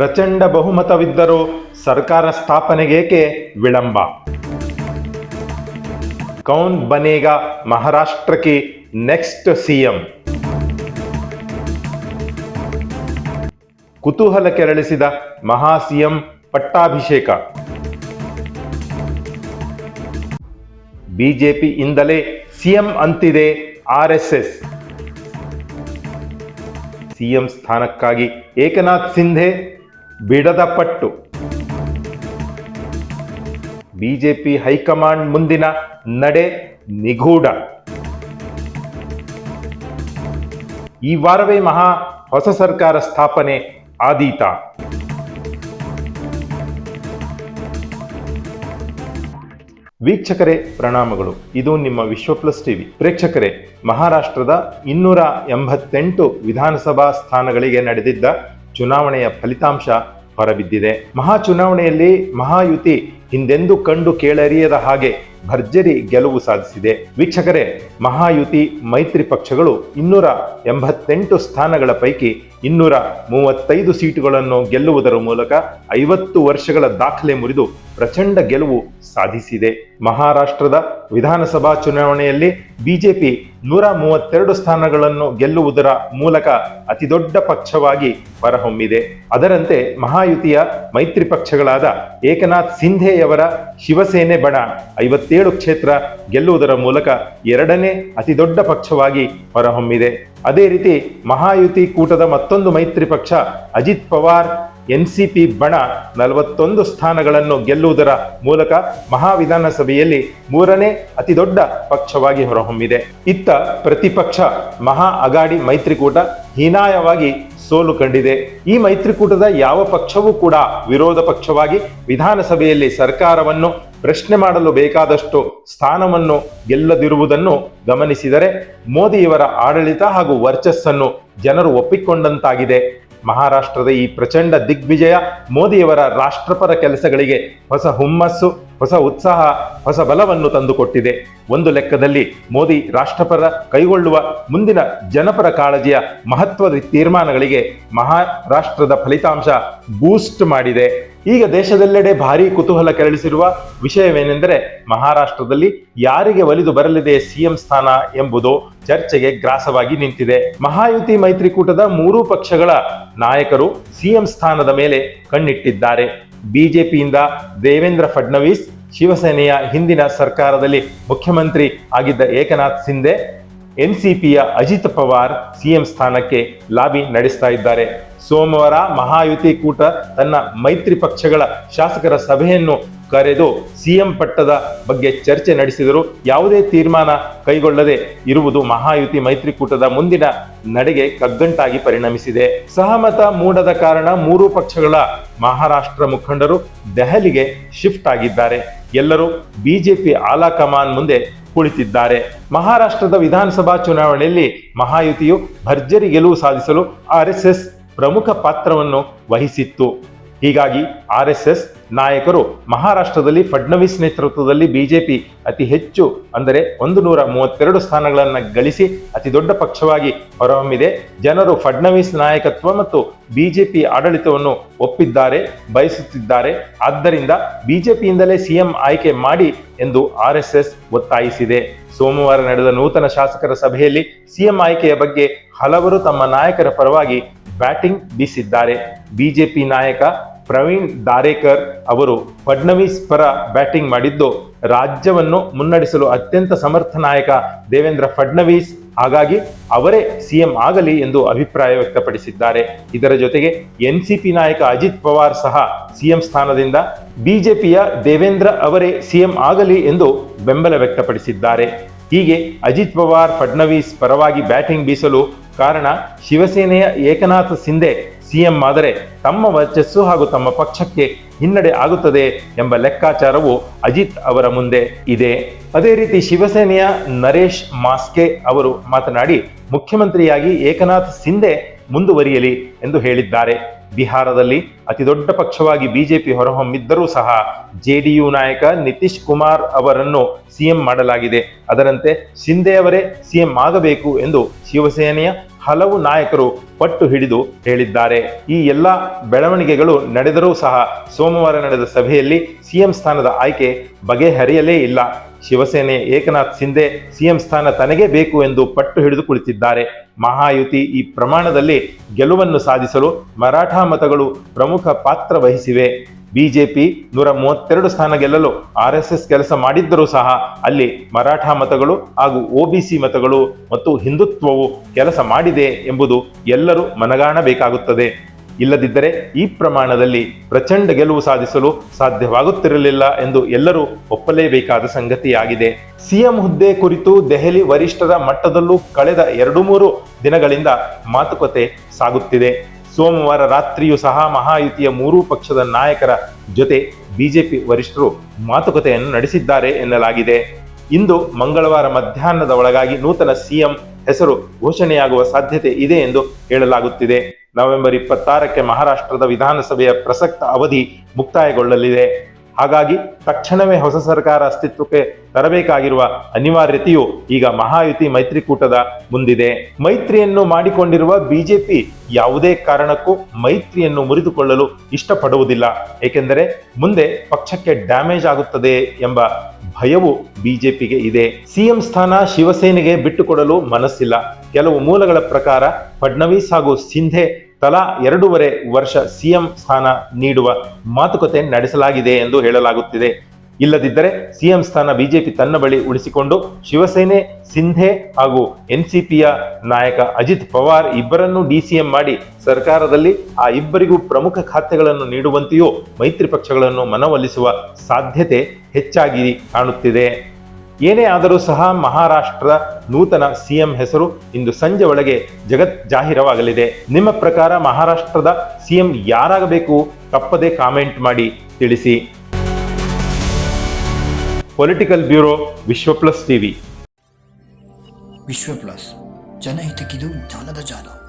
ಪ್ರಚಂಡ ಬಹುಮತವಿದ್ದರೂ ಸರ್ಕಾರ ಸ್ಥಾಪನೆಗೇಕೆ ವಿಳಂಬ? ಕೌನ್ ಬನೇಗಾ ಮಹಾರಾಷ್ಟ್ರಕ್ಕೆ ನೆಕ್ಸ್ಟ್ ಸಿಎಂ. ಕುತೂಹಲ ಕೆರಳಿಸಿದ ಮಹಾ ಸಿಎಂ ಪಟ್ಟಾಭಿಷೇಕ. ಬಿಜೆಪಿಯಿಂದಲೇ ಸಿಎಂ ಅಂತಿದೆ ಆರ್ಎಸ್ಎಸ್ ಸಿಎಂ ಸ್ಥಾನಕ್ಕಾಗಿ ಏಕನಾಥ್ ಸಿಂಧೆ ಬಿಡದ ಪಟ್ಟು. ಬಿಜೆಪಿ ಹೈಕಮಾಂಡ್ ಮುಂದಿನ ನಡೆ ನಿಗೂಢ. ಈ ವಾರವೇ ಮಹಾ ಹೊಸ ಸರ್ಕಾರ ಸ್ಥಾಪನೆ ಆದೀತ. ವೀಕ್ಷಕರೇ, ಪ್ರಣಾಮಗಳು. ಇದು ನಿಮ್ಮ ವಿಶ್ವ ಪ್ಲಸ್ ಟಿವಿ. ಪ್ರೇಕ್ಷಕರೇ, ಮಹಾರಾಷ್ಟ್ರದ ಇನ್ನೂರ ಎಂಬತ್ತೆಂಟು ವಿಧಾನಸಭಾ ಸ್ಥಾನಗಳಿಗೆ ನಡೆದಿದ್ದ ಚುನಾವಣೆಯ ಫಲಿತಾಂಶ ಹೊರಬಿದ್ದಿದೆ. ಮಹಾ ಚುನಾವಣೆಯಲ್ಲಿ ಮಹಾಯುತಿ ಹಿಂದೆಂದೂ ಕಂಡು ಕೇಳರಿಯದ ಹಾಗೆ ಭರ್ಜರಿ ಗೆಲುವು ಸಾಧಿಸಿದೆ. ವೀಕ್ಷಕರೇ, ಮಹಾಯುತಿ ಮೈತ್ರಿ ಪಕ್ಷಗಳು ಇನ್ನೂರ ಎಂಬತ್ತೆಂಟು ಸ್ಥಾನಗಳ ಪೈಕಿ ಇನ್ನೂರ ಮೂವತ್ತೈದು ಸೀಟುಗಳನ್ನು ಗೆಲ್ಲುವುದರ ಮೂಲಕ ಐವತ್ತು ವರ್ಷಗಳ ದಾಖಲೆ ಮುರಿದು ಪ್ರಚಂಡ ಗೆಲುವು ಸಾಧಿಸಿದೆ. ಮಹಾರಾಷ್ಟ್ರದ ವಿಧಾನಸಭಾ ಚುನಾವಣೆಯಲ್ಲಿ ಬಿಜೆಪಿ ನೂರ ಮೂವತ್ತೆರಡು ಸ್ಥಾನಗಳನ್ನು ಗೆಲ್ಲುವುದರ ಮೂಲಕ ಅತಿದೊಡ್ಡ ಪಕ್ಷವಾಗಿ ಹೊರಹೊಮ್ಮಿದೆ. ಅದರಂತೆ ಮಹಾಯುತಿಯ ಮೈತ್ರಿ ಪಕ್ಷಗಳಾದ ಏಕನಾಥ್ ಸಿಂಧೆಯವರ ಶಿವಸೇನೆ ಬಣ ಐವತ್ತೇಳು ಕ್ಷೇತ್ರ ಗೆಲ್ಲುವುದರ ಮೂಲಕ ಎರಡನೇ ಅತಿದೊಡ್ಡ ಪಕ್ಷವಾಗಿ ಹೊರಹೊಮ್ಮಿದೆ. ಅದೇ ರೀತಿ ಮಹಾಯುತಿ ಕೂಟದ ಮತ್ತೊಂದು ಮೈತ್ರಿ ಪಕ್ಷ ಅಜಿತ್ ಪವಾರ್ ಎನ್ಸಿಪಿ ಬಣ ನಲವತ್ತೊಂದು ಸ್ಥಾನಗಳನ್ನು ಗೆಲ್ಲುವುದರ ಮೂಲಕ ಮಹಾವಿಧಾನಸಭೆಯಲ್ಲಿ ಮೂರನೇ ಅತಿದೊಡ್ಡ ಪಕ್ಷವಾಗಿ ಹೊರಹೊಮ್ಮಿದೆ. ಇತ್ತ ಪ್ರತಿಪಕ್ಷ ಮಹಾ ಅಗಾಡಿ ಮೈತ್ರಿಕೂಟ ಹೀನಾಯವಾಗಿ ಸೋಲು ಕಂಡಿದೆ. ಈ ಮೈತ್ರಿಕೂಟದ ಯಾವ ಪಕ್ಷವೂ ಕೂಡ ವಿರೋಧ ಪಕ್ಷವಾಗಿ ವಿಧಾನಸಭೆಯಲ್ಲಿ ಸರ್ಕಾರವನ್ನು ಪ್ರಶ್ನೆ ಮಾಡಲು ಬೇಕಾದಷ್ಟು ಸ್ಥಾನವನ್ನು ಗೆಲ್ಲದಿರುವುದನ್ನು ಗಮನಿಸಿದರೆ ಮೋದಿಯವರ ಆಡಳಿತ ಹಾಗೂ ವರ್ಚಸ್ಸನ್ನು ಜನರು ಒಪ್ಪಿಕೊಂಡಂತಾಗಿದೆ. ಮಹಾರಾಷ್ಟ್ರದ ಈ ಪ್ರಚಂಡ ದಿಗ್ವಿಜಯ ಮೋದಿಯವರ ರಾಷ್ಟ್ರಪರ ಕೆಲಸಗಳಿಗೆ ಹೊಸ ಹುಮ್ಮಸ್ಸು, ಹೊಸ ಉತ್ಸಾಹ, ಹೊಸ ಬಲವನ್ನು ತಂದುಕೊಟ್ಟಿದೆ. ಒಂದು ಲೆಕ್ಕದಲ್ಲಿ ಮೋದಿ ರಾಷ್ಟ್ರಪರ ಕೈಗೊಳ್ಳುವ ಮುಂದಿನ ಜನಪರ ಕಾಳಜಿಯ ಮಹತ್ವದ ತೀರ್ಮಾನಗಳಿಗೆ ಮಹಾರಾಷ್ಟ್ರದ ಫಲಿತಾಂಶ ಬೂಸ್ಟ್ ಮಾಡಿದೆ. ಈಗ ದೇಶದೆಲ್ಲೆಡೆ ಭಾರೀ ಕುತೂಹಲ ಕೆರಳಿಸಿರುವ ವಿಷಯವೇನೆಂದರೆ ಮಹಾರಾಷ್ಟ್ರದಲ್ಲಿ ಯಾರಿಗೆ ಒಲಿದು ಬರಲಿದೆ ಸಿಎಂ ಸ್ಥಾನ ಎಂಬುದು ಚರ್ಚೆಗೆ ಗ್ರಾಸವಾಗಿ ನಿಂತಿದೆ. ಮಹಾಯುತಿ ಮೈತ್ರಿಕೂಟದ ಮೂರೂ ಪಕ್ಷಗಳ ನಾಯಕರು ಸಿಎಂ ಸ್ಥಾನದ ಮೇಲೆ ಕಣ್ಣಿಟ್ಟಿದ್ದಾರೆ. ಬಿಜೆಪಿಯಿಂದ ದೇವೇಂದ್ರ ಫಡ್ನವೀಸ್ ಶಿವಸೇನೆಯ ಹಿಂದಿನ ಸರ್ಕಾರದಲ್ಲಿ ಮುಖ್ಯಮಂತ್ರಿ ಆಗಿದ್ದ ಏಕನಾಥ್ ಸಿಂಧೆ, ಎನ್ಸಿಪಿಯ ಅಜಿತ್ ಪವಾರ್ ಸಿಎಂ ಸ್ಥಾನಕ್ಕೆ ಲಾಬಿ ನಡೆಸ್ತಾ ಇದ್ದಾರೆ. ಸೋಮವಾರ ಮಹಾಯುತಿ ಕೂಟ ತನ್ನ ಮೈತ್ರಿ ಪಕ್ಷಗಳ ಶಾಸಕರ ಸಭೆಯನ್ನು ಕರೆದು ಸಿಎಂ ಪಟ್ಟದ ಬಗ್ಗೆ ಚರ್ಚೆ ನಡೆಸಿದರು. ಯಾವುದೇ ತೀರ್ಮಾನ ಕೈಗೊಳ್ಳದೆ ಇರುವುದು ಮಹಾಯುತಿ ಮೈತ್ರಿಕೂಟದ ಮುಂದಿನ ನಡೆಗೆ ಕಗ್ಗಂಟಾಗಿ ಪರಿಣಮಿಸಿದೆ. ಸಹಮತ ಮೂಡದ ಕಾರಣ ಮೂರು ಪಕ್ಷಗಳ ಮಹಾರಾಷ್ಟ್ರ ಮುಖಂಡರು ದೆಹಲಿಗೆ ಶಿಫ್ಟ್ ಆಗಿದ್ದಾರೆ. ಎಲ್ಲರೂ ಬಿಜೆಪಿ ಆಲಾ ಕಮಾನ್ ಮುಂದೆ ಕುಳಿತಿದ್ದಾರೆ. ಮಹಾರಾಷ್ಟ್ರದ ವಿಧಾನಸಭಾ ಚುನಾವಣೆಯಲ್ಲಿ ಮಹಾಯುತಿಯು ಭರ್ಜರಿ ಗೆಲುವು ಸಾಧಿಸಲು ಆರ್ಎಸ್ಎಸ್ ಪ್ರಮುಖ ಪಾತ್ರವನ್ನು ವಹಿಸಿತ್ತು. ಹೀಗಾಗಿ ಆರ್ಎಸ್ಎಸ್ ನಾಯಕರು ಮಹಾರಾಷ್ಟ್ರದಲ್ಲಿ ಫಡ್ನವೀಸ್ ನೇತೃತ್ವದಲ್ಲಿ ಬಿಜೆಪಿ ಅತಿ ಹೆಚ್ಚು, ಅಂದರೆ ಒಂದು ನೂರ ಮೂವತ್ತೆರಡು ಸ್ಥಾನಗಳನ್ನು ಗಳಿಸಿ ಅತಿ ದೊಡ್ಡ ಪಕ್ಷವಾಗಿ ಹೊರಹೊಮ್ಮಿದೆ. ಜನರು ಫಡ್ನವೀಸ್ ನಾಯಕತ್ವ ಮತ್ತು ಬಿಜೆಪಿ ಆಡಳಿತವನ್ನು ಒಪ್ಪಿದ್ದಾರೆ, ಬಯಸುತ್ತಿದ್ದಾರೆ. ಆದ್ದರಿಂದ ಬಿಜೆಪಿಯಿಂದಲೇ ಸಿಎಂ ಆಯ್ಕೆ ಮಾಡಿ ಎಂದು ಆರ್ಎಸ್ಎಸ್ ಒತ್ತಾಯಿಸಿದೆ. ಸೋಮವಾರ ನಡೆದ ನೂತನ ಶಾಸಕರ ಸಭೆಯಲ್ಲಿ ಸಿಎಂ ಆಯ್ಕೆಯ ಬಗ್ಗೆ ಹಲವರು ತಮ್ಮ ನಾಯಕರ ಪರವಾಗಿ ಬ್ಯಾಟಿಂಗ್ ಬೀಸಿದ್ದಾರೆ. ಬಿಜೆಪಿ ನಾಯಕ ಪ್ರವೀಣ್ ದಾರೇಕರ್ ಅವರು ಫಡ್ನವೀಸ್ ಪರ ಬ್ಯಾಟಿಂಗ್ ಮಾಡಿದ್ದು, ರಾಜ್ಯವನ್ನು ಮುನ್ನಡೆಸಲು ಅತ್ಯಂತ ಸಮರ್ಥ ನಾಯಕ ದೇವೇಂದ್ರ ಫಡ್ನವೀಸ್. ಹಾಗಾಗಿ ಅವರೇ ಸಿಎಂ ಆಗಲಿ ಎಂದು ಅಭಿಪ್ರಾಯ ವ್ಯಕ್ತಪಡಿಸಿದ್ದಾರೆ. ಇದರ ಜೊತೆಗೆ ಎನ್ಸಿಪಿ ನಾಯಕ ಅಜಿತ್ ಪವಾರ್ ಸಹ ಸಿಎಂ ಸ್ಥಾನದಿಂದ ಬಿಜೆಪಿಯ ದೇವೇಂದ್ರ ಅವರೇ ಸಿಎಂ ಆಗಲಿ ಎಂದು ಬೆಂಬಲ ವ್ಯಕ್ತಪಡಿಸಿದ್ದಾರೆ. ಹೀಗೆ ಅಜಿತ್ ಪವಾರ್, ಫಡ್ನವೀಸ್ ಪರವಾಗಿ ಬ್ಯಾಟಿಂಗ್ ಬೀಸಲು ಕಾರಣ ಶಿವಸೇನೆಯ ಏಕನಾಥ ಸಿಂಧೆ ಸಿಎಂ ಆದರೆ ತಮ್ಮ ವರ್ಚಸ್ಸು ಹಾಗೂ ತಮ್ಮ ಪಕ್ಷಕ್ಕೆ ಹಿನ್ನಡೆ ಆಗುತ್ತದೆ ಎಂಬ ಲೆಕ್ಕಾಚಾರವು ಅಜಿತ್ ಅವರ ಮುಂದೆ ಇದೆ. ಅದೇ ರೀತಿ ಶಿವಸೇನೆಯ ನರೇಶ್ ಮಾಸ್ಕೆ ಅವರು ಮಾತನಾಡಿ, ಮುಖ್ಯಮಂತ್ರಿಯಾಗಿ ಏಕನಾಥ್ ಸಿಂಧೆ ಮುಂದುವರಿಯಲಿ ಎಂದು ಹೇಳಿದ್ದಾರೆ. ಬಿಹಾರದಲ್ಲಿ ಅತಿದೊಡ್ಡ ಪಕ್ಷವಾಗಿ ಬಿಜೆಪಿ ಹೊರಹೊಮ್ಮಿದ್ದರೂ ಸಹ ಜೆಡಿಯು ನಾಯಕ ನಿತೀಶ್ ಕುಮಾರ್ ಅವರನ್ನು ಸಿಎಂ ಮಾಡಲಾಗಿದೆ. ಅದರಂತೆ ಶಿಂದೆ ಅವರೇ ಸಿಎಂ ಆಗಬೇಕು ಎಂದು ಶಿವಸೇನೆಯ ಹಲವು ನಾಯಕರು ಪಟ್ಟು ಹಿಡಿದು ಹೇಳಿದ್ದಾರೆ. ಈ ಎಲ್ಲ ಬೆಳವಣಿಗೆಗಳು ನಡೆದರೂ ಸಹ ಸೋಮವಾರ ನಡೆದ ಸಭೆಯಲ್ಲಿ ಸಿಎಂ ಸ್ಥಾನದ ಆಯ್ಕೆ ಬಗೆಹರಿಯಲೇ ಇಲ್ಲ. ಶಿವಸೇನೆ ಏಕನಾಥ್ ಶಿಂದೆ ಸಿಎಂ ಸ್ಥಾನ ತನಗೇ ಬೇಕು ಎಂದು ಪಟ್ಟು ಹಿಡಿದು ಕುಳಿತಿದ್ದಾರೆ. ಮಹಾಯುತಿ ಈ ಪ್ರಮಾಣದಲ್ಲಿ ಗೆಲುವನ್ನು ಸಾಧಿಸಲು ಮರಾಠ ಮತಗಳು ಪ್ರಮುಖ ಪಾತ್ರ ವಹಿಸಿವೆ. ಬಿಜೆಪಿ ನೂರ ಮೂವತ್ತೆರಡು ಸ್ಥಾನ ಗೆಲ್ಲಲು ಆರ್ ಎಸ್ ಎಸ್ ಕೆಲಸ ಮಾಡಿದ್ದರೂ ಸಹ ಅಲ್ಲಿ ಮರಾಠ ಮತಗಳು ಹಾಗೂ ಒಬಿಸಿ ಮತಗಳು ಮತ್ತು ಹಿಂದುತ್ವವು ಕೆಲಸ ಮಾಡಿದೆ ಎಂಬುದು ಎಲ್ಲರೂ ಮನಗಾಣಬೇಕಾಗುತ್ತದೆ. ಇಲ್ಲದಿದ್ದರೆ ಈ ಪ್ರಮಾಣದಲ್ಲಿ ಪ್ರಚಂಡ ಗೆಲುವು ಸಾಧಿಸಲು ಸಾಧ್ಯವಾಗುತ್ತಿರಲಿಲ್ಲ ಎಂದು ಎಲ್ಲರೂ ಒಪ್ಪಲೇಬೇಕಾದ ಸಂಗತಿಯಾಗಿದೆ. ಸಿಎಂ ಹುದ್ದೆ ಕುರಿತು ದೆಹಲಿ ವರಿಷ್ಠರ ಮಟ್ಟದಲ್ಲೂ ಕಳೆದ ಎರಡು ಮೂರು ದಿನಗಳಿಂದ ಮಾತುಕತೆ ಸಾಗುತ್ತಿದೆ. ಸೋಮವಾರ ರಾತ್ರಿಯೂ ಸಹ ಮಹಾಯುತಿಯ ಮೂರೂ ಪಕ್ಷದ ನಾಯಕರ ಜೊತೆ ಬಿಜೆಪಿ ವರಿಷ್ಠರು ಮಾತುಕತೆಯನ್ನು ನಡೆಸಿದ್ದಾರೆ ಎನ್ನಲಾಗಿದೆ. ಇಂದು ಮಂಗಳವಾರ ಮಧ್ಯಾಹ್ನದ ಒಳಗಾಗಿ ನೂತನ ಸಿಎಂ ಹೆಸರು ಘೋಷಣೆಯಾಗುವ ಸಾಧ್ಯತೆ ಇದೆ ಎಂದು ಹೇಳಲಾಗುತ್ತಿದೆ. ನವೆಂಬರ್ ಇಪ್ಪತ್ತಾರಕ್ಕೆ ಮಹಾರಾಷ್ಟ್ರದ ವಿಧಾನಸಭೆಯ ಪ್ರಸಕ್ತ ಅವಧಿ ಮುಕ್ತಾಯಗೊಳ್ಳಲಿದೆ. ಹಾಗಾಗಿ ತಕ್ಷಣವೇ ಹೊಸ ಸರ್ಕಾರ ಅಸ್ತಿತ್ವಕ್ಕೆ ತರಬೇಕಾಗಿರುವ ಅನಿವಾರ್ಯತೆಯು ಈಗ ಮಹಾಯುತಿ ಮೈತ್ರಿಕೂಟದ ಮುಂದಿದೆ. ಮೈತ್ರಿಯನ್ನು ಮಾಡಿಕೊಂಡಿರುವ ಬಿಜೆಪಿ ಯಾವುದೇ ಕಾರಣಕ್ಕೂ ಮೈತ್ರಿಯನ್ನು ಮುರಿದುಕೊಳ್ಳಲು ಇಷ್ಟಪಡುವುದಿಲ್ಲ. ಏಕೆಂದರೆ ಮುಂದೆ ಪಕ್ಷಕ್ಕೆ ಡ್ಯಾಮೇಜ್ ಆಗುತ್ತದೆ ಎಂಬ ಭಯವು ಬಿಜೆಪಿಗೆ ಇದೆ. ಸಿಎಂ ಸ್ಥಾನ ಶಿವಸೇನೆಗೆ ಬಿಟ್ಟುಕೊಡಲು ಮನಸ್ಸಿಲ್ಲ. ಕೆಲವು ಮೂಲಗಳ ಪ್ರಕಾರ ಫಡ್ನವೀಸ್ ಹಾಗೂ ಸಿಂಧೆ ತಲಾ ಎರಡೂವರೆ ವರ್ಷ ಸಿಎಂ ಸ್ಥಾನ ನೀಡುವ ಮಾತುಕತೆ ನಡೆಸಲಾಗಿದೆ ಎಂದು ಹೇಳಲಾಗುತ್ತಿದೆ. ಇಲ್ಲದಿದ್ದರೆ ಸಿಎಂ ಸ್ಥಾನ ಬಿಜೆಪಿ ತನ್ನ ಬಳಿ ಉಳಿಸಿಕೊಂಡು ಶಿವಸೇನೆ, ಸಿಂಧೆ ಹಾಗೂ ಎನ್ಸಿಪಿಯ ನಾಯಕ ಅಜಿತ್ ಪವಾರ್ ಇಬ್ಬರನ್ನು ಡಿಸಿಎಂ ಮಾಡಿ ಸರ್ಕಾರದಲ್ಲಿ ಆ ಇಬ್ಬರಿಗೂ ಪ್ರಮುಖ ಖಾತೆಗಳನ್ನು ನೀಡುವಂತೆಯೂ ಮೈತ್ರಿ ಪಕ್ಷಗಳನ್ನು ಮನವೊಲಿಸುವ ಸಾಧ್ಯತೆ ಹೆಚ್ಚಾಗಿ ಕಾಣುತ್ತಿದೆ. ಏನೇ ಆದರೂ ಸಹ ಮಹಾರಾಷ್ಟ್ರದ ನೂತನ ಸಿಎಂ ಹೆಸರು ಇಂದು ಸಂಜೆ ಒಳಗೆ ಜಗತ್ ಜಾಹೀರವಾಗಲಿದೆ. ನಿಮ್ಮ ಪ್ರಕಾರ ಮಹಾರಾಷ್ಟ್ರದ ಸಿಎಂ ಯಾರಾಗಬೇಕು? ತಪ್ಪದೆ ಕಾಮೆಂಟ್ ಮಾಡಿ ತಿಳಿಸಿ. Political bureau Vishwa plus TV. Vishwa plus ಜನಹಿತಕ್ಕಿದು ಜ್ಞಾನದ ಜಾಲ.